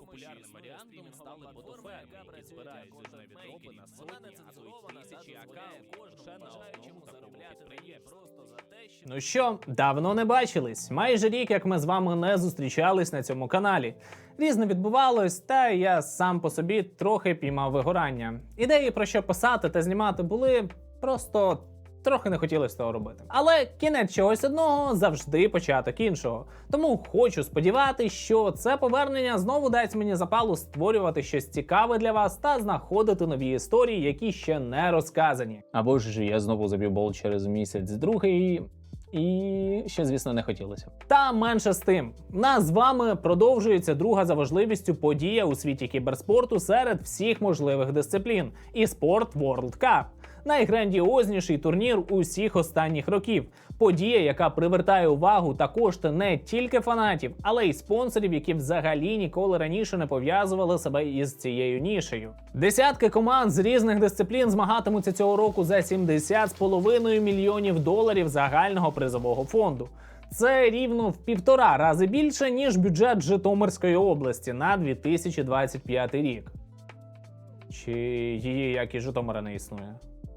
популярним варіантом стали ботоферми, які збирають зернові тропи на сотні, а то й тисячі аккаунтів лише на одному такому підприємстві. Ну що, давно не бачились. Майже рік, як ми з вами не зустрічались на цьому каналі. Різне відбувалось, та я сам по собі трохи піймав вигорання. Ідеї про що писати та знімати були просто. Трохи не хотілося того робити. Але кінець чогось одного завжди початок іншого. Тому хочу сподіватися, що це повернення знову дасть мені запалу створювати щось цікаве для вас та знаходити нові історії, які ще не розказані. Або ж я знову заб'ю бол через місяць другий. І ще, звісно, не хотілося. Та менше з тим, нас з вами продовжується друга за важливістю подія у світі кіберспорту серед всіх можливих дисциплін і спорт World Cup. Найграндіозніший турнір усіх останніх років. Подія, яка привертає увагу та кошти не тільки фанатів, але й спонсорів, які взагалі ніколи раніше не пов'язували себе із цією нішею. Десятки команд з різних дисциплін змагатимуться цього року за 70,5 мільйонів доларів загального призового фонду. Це рівно в півтора рази більше, ніж бюджет Житомирської області на 2025 рік. Чи її як і Житомира не існує?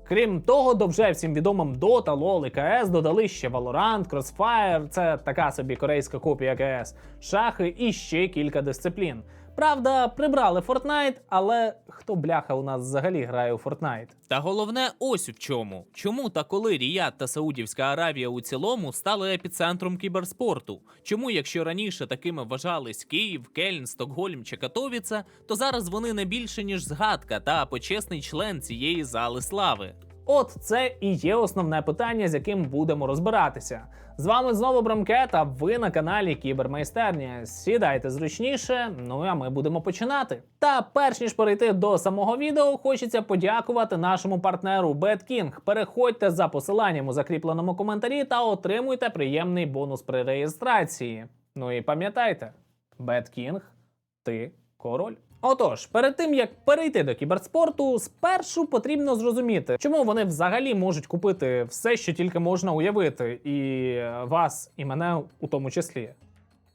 Крім того, до вже всім відомим Dota, LoL і CS додали ще Valorant, Crossfire, це така собі корейська копія CS, шахи і ще кілька дисциплін. Правда, прибрали Fortnite, але хто бляха у нас взагалі грає у Fortnite? Та головне ось в чому. Чому та коли Ріяд та Саудівська Аравія у цілому стали епіцентром кіберспорту? Чому, якщо раніше такими вважались Київ, Кельн, Стокгольм чи Катовіце, то зараз вони не більше ніж згадка та почесний член цієї зали слави? От це і є основне питання, з яким будемо розбиратися. З вами знову Брамкет, а ви на каналі Кібермайстерня. Сідайте зручніше, ну а ми будемо починати. Та перш ніж перейти до самого відео, хочеться подякувати нашому партнеру BetKing. Переходьте за посиланням у закріпленому коментарі та отримуйте приємний бонус при реєстрації. Ну і пам'ятайте, BetKing – ти король. Отож, перед тим як перейти до кіберспорту, спершу потрібно зрозуміти, чому вони взагалі можуть купити все, що тільки можна уявити, і вас, і мене у тому числі.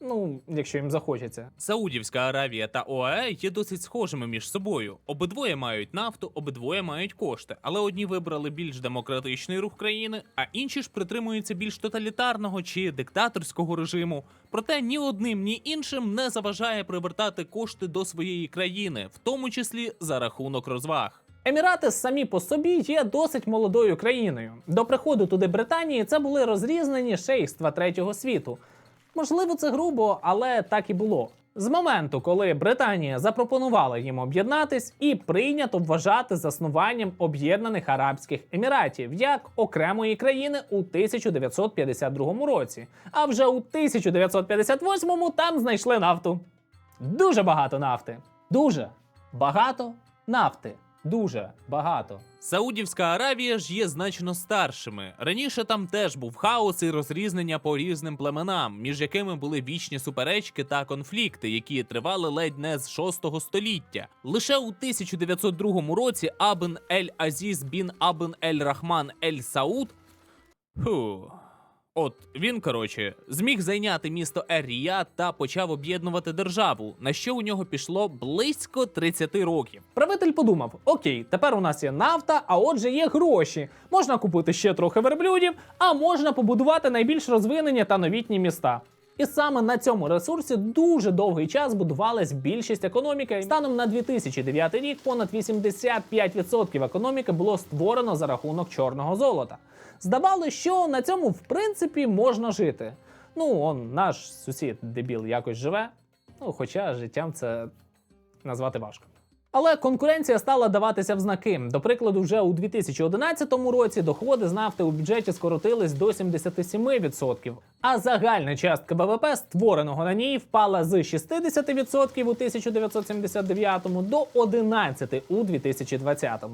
Ну, якщо їм захочеться. Саудівська Аравія та ОАЕ є досить схожими між собою. Обидвоє мають нафту, обидвоє мають кошти, але одні вибрали більш демократичний рух країни, а інші ж притримуються більш тоталітарного чи диктаторського режиму. Проте ні одним, ні іншим не заважає привертати кошти до своєї країни, в тому числі за рахунок розваг. Емірати самі по собі є досить молодою країною. До приходу туди Британії це були розрізнені шейства третього світу. Можливо, це грубо, але так і було. З моменту, коли Британія запропонувала їм об'єднатись, і прийнято вважати заснуванням Об'єднаних Арабських Еміратів як окремої країни у 1952 році. А вже у 1958 там знайшли нафту. Дуже багато нафти. Дуже багато нафти. Дуже багато. Саудівська Аравія ж є значно старшими. Раніше там теж був хаос і розрізнення по різним племенам, між якими були вічні суперечки та конфлікти, які тривали ледь не з 6 століття. Лише у 1902 році Абн Ель Азіз бін Абн Ель Рахман Ель Сауд. Фу. От він, коротше, зміг зайняти місто Ер-Ріяд та почав об'єднувати державу, на що у нього пішло близько 30 років. Правитель подумав: окей, тепер у нас є нафта, а отже є гроші. Можна купити ще трохи верблюдів, а можна побудувати найбільш розвинені та новітні міста. І саме на цьому ресурсі дуже довгий час будувалась більшість економіки. Станом на 2009 рік понад 85% економіки було створено за рахунок чорного золота. Здавалося, що на цьому в принципі можна жити. Ну, он наш сусід дебіл якось живе. Ну, хоча життям це назвати важко. Але конкуренція стала даватися в знаки. До прикладу, вже у 2011 році доходи з нафти у бюджеті скоротились до 77%, а загальна частка ВВП, створеного на ній, впала з 60% у 1979 до 11% у 2020.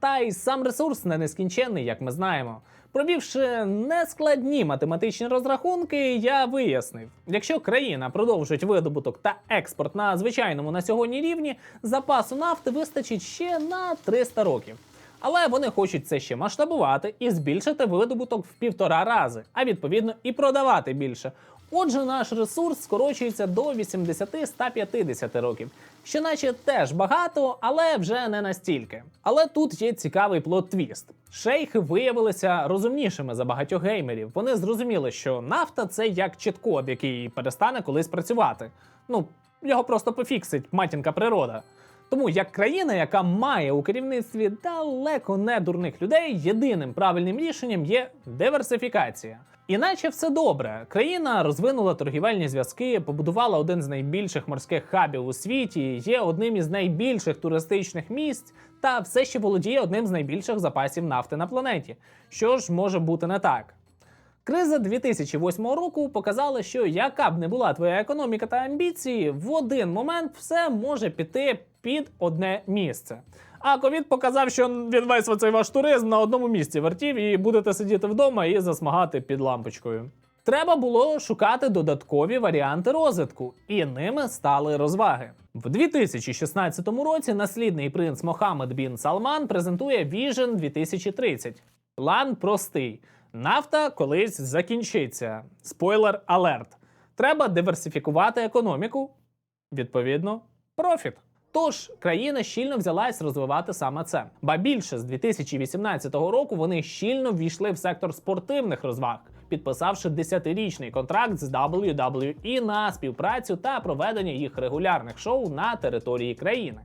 Та й сам ресурс не нескінченний, як ми знаємо. Провівши нескладні математичні розрахунки, я вияснив, якщо країна продовжить видобуток та експорт на звичайному на сьогодні рівні, запасу нафти вистачить ще на 300 років. Але вони хочуть це ще масштабувати і збільшити видобуток в півтора рази, а відповідно і продавати більше. Отже, наш ресурс скорочується до 80-150 років, що наче теж багато, але вже не настільки. Але тут є цікавий плот-твіст. Шейхи виявилися розумнішими за багатьох геймерів. Вони зрозуміли, що нафта це як чіткод, який перестане колись працювати. Ну, його просто пофіксить матінка природа. Тому як країна, яка має у керівництві далеко не дурних людей, єдиним правильним рішенням є диверсифікація. Іначе все добре. Країна розвинула торгівельні зв'язки, побудувала один з найбільших морських хабів у світі, є одним із найбільших туристичних місць та все ще володіє одним з найбільших запасів нафти на планеті. Що ж може бути не так? Криза 2008 року показала, що яка б не була твоя економіка та амбіції, в один момент все може піти під одне місце. А ковід показав, що він весь оцей ваш туризм на одному місці вертів і будете сидіти вдома і засмагати під лампочкою. Треба було шукати додаткові варіанти розвитку, і ними стали розваги. В 2016 році наслідний принц Мохаммед Бін Салман презентує Vision 2030. План простий: нафта колись закінчиться. Спойлер алерт. Треба диверсифікувати економіку. Відповідно, профіт. Тож країна щільно взялась розвивати саме це. Ба більше з 2018 року вони щільно ввійшли в сектор спортивних розваг, підписавши 10-річний контракт з WWE на співпрацю та проведення їх регулярних шоу на території країни.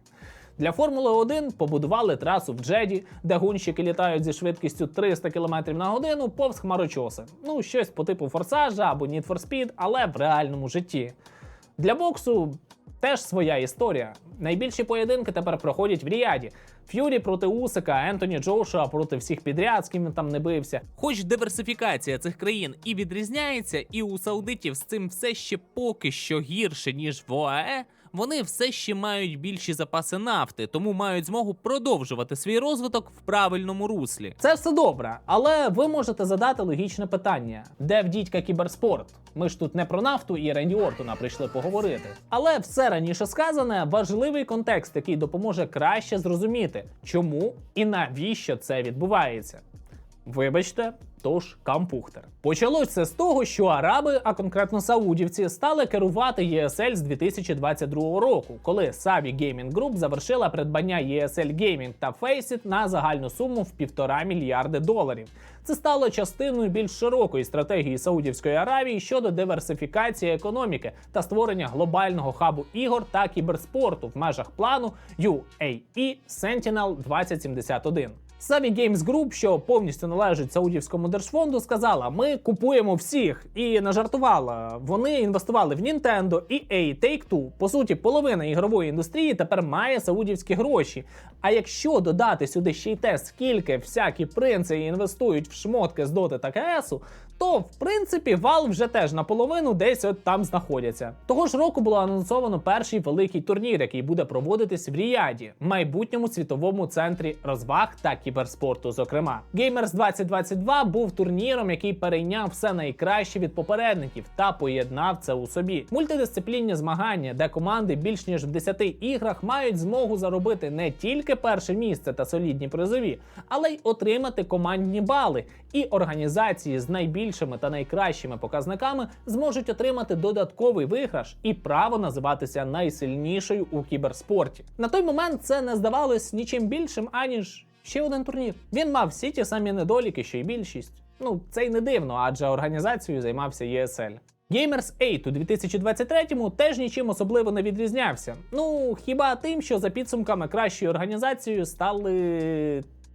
Для Формули 1 побудували трасу в Джеді, де гонщики літають зі швидкістю 300 км на годину повз хмарочоси. Ну, щось по типу форсажа або Need for Speed, але в реальному житті. Для боксу теж своя історія. Найбільші поєдинки тепер проходять в Ріаді. Ф'юрі проти Усика, Ентоні Джошуа проти всіх підряд, з ким він там не бився. Хоч диверсифікація цих країн і відрізняється, і у саудитів з цим все ще поки що гірше, ніж в ОАЕ, вони все ще мають більші запаси нафти, тому мають змогу продовжувати свій розвиток в правильному руслі. Це все добре, але ви можете задати логічне питання: де в дідька кіберспорт? Ми ж тут не про нафту і Ренді Ортона прийшли поговорити. Але все раніше сказане важливий контекст, який допоможе краще зрозуміти, чому і навіщо це відбувається. Вибачте, тож кампухтер. Почалось це з того, що араби, а конкретно саудівці, стали керувати ESL з 2022 року, коли Savvy Gaming Group завершила придбання ESL Gaming та Faceit на загальну суму в півтора мільярди доларів. Це стало частиною більш широкої стратегії Саудівської Аравії щодо диверсифікації економіки та створення глобального хабу ігор та кіберспорту в межах плану UAE Sentinel 2071. Savvy Games Group, що повністю належить Саудівському держфонду, сказала: ми купуємо всіх і нажартувала. Вони інвестували в Nintendo, EA, Take-Two. По суті, половина ігрової індустрії тепер має саудівські гроші. А якщо додати сюди ще й те, скільки всякі принци інвестують в шмотки з Доти та КСу, то в принципі Valve вже теж наполовину десь от там знаходяться. Того ж року було анонсовано перший великий турнір, який буде проводитись в Ріаді, майбутньому світовому центрі розваг та кіберспорту. Зокрема, Gamers 2022 був турніром, який перейняв все найкраще від попередників та поєднав це у собі. Мультидисциплінні змагання, де команди більш ніж в 10 іграх мають змогу заробити не тільки перше місце та солідні призові, але й отримати командні бали. І організації з найбільшими та найкращими показниками зможуть отримати додатковий виграш і право називатися найсильнішою у кіберспорті. На той момент це не здавалось нічим більшим, аніж ще один турнір. Він мав всі ті самі недоліки, що й більшість. Ну, це й не дивно, адже організацією займався ESL. Gamers 8 у 2023-му теж нічим особливо не відрізнявся. Ну, хіба тим, що за підсумками кращою організацією стали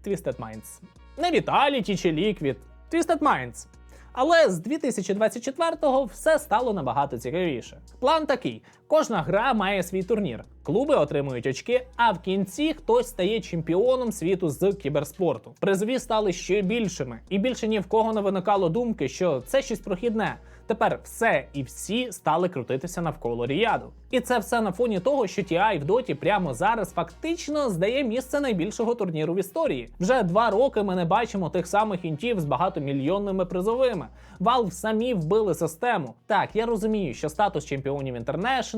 Twisted Minds. Не Vitality чи Liquid, Twisted Minds. Але з 2024-го все стало набагато цікавіше. План такий: кожна гра має свій турнір, клуби отримують очки, а в кінці хтось стає чемпіоном світу з кіберспорту. Призові стали ще більшими, і більше ні в кого не виникало думки, що це щось прохідне. Тепер все і всі стали крутитися навколо ріяду. І це все на фоні того, що TI в доті прямо зараз фактично здає місце найбільшого турніру в історії. Вже два роки ми не бачимо тих самих інтів з багатомільйонними призовими. Valve самі вбили систему. Так, я розумію, що статус чемпіонів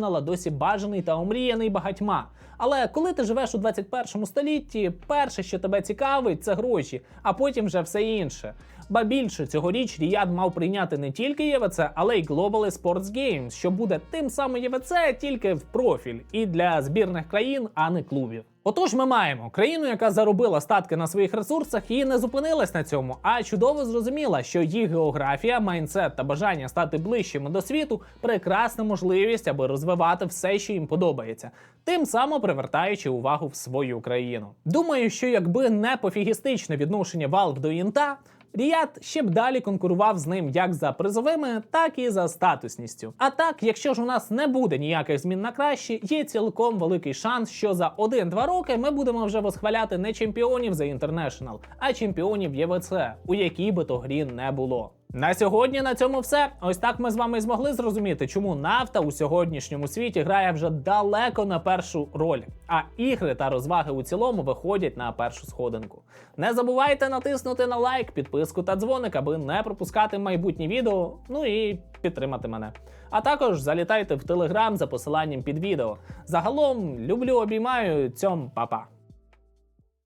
інтернешнала досі бажаний та омріяний багатьма. Але коли ти живеш у 21 столітті, перше, що тебе цікавить, це гроші, а потім вже все інше. Ба більше цьогоріч Ріяд мав прийняти не тільки ЄВЦ, але й Global Sports Games, що буде тим самим ЄВЦ, тільки в профіль і для збірних країн, а не клубів. Отож, ми маємо країну, яка заробила статки на своїх ресурсах і не зупинилась на цьому, а чудово зрозуміла, що їх географія, майндсет та бажання стати ближчими до світу прекрасна можливість, аби розвивати все, що їм подобається, тим самим привертаючи увагу в свою країну. Думаю, що якби не пофігістичне відношення Valve до інта. Ріад ще б далі конкурував з ним як за призовими, так і за статусністю. А так, якщо ж у нас не буде ніяких змін на краще, є цілком великий шанс, що за 1-2 роки ми будемо вже восхваляти не чемпіонів за International, а чемпіонів ЄВЦ, у якій би то грі не було. На сьогодні на цьому все. Ось так ми з вами змогли зрозуміти, чому нафта у сьогоднішньому світі грає вже далеко на першу роль, а ігри та розваги у цілому виходять на першу сходинку. Не забувайте натиснути на лайк, підписку та дзвоник, аби не пропускати майбутні відео. Ну і підтримати мене. А також залітайте в телеграм за посиланням під відео. Загалом люблю, обіймаю цьом, па-па.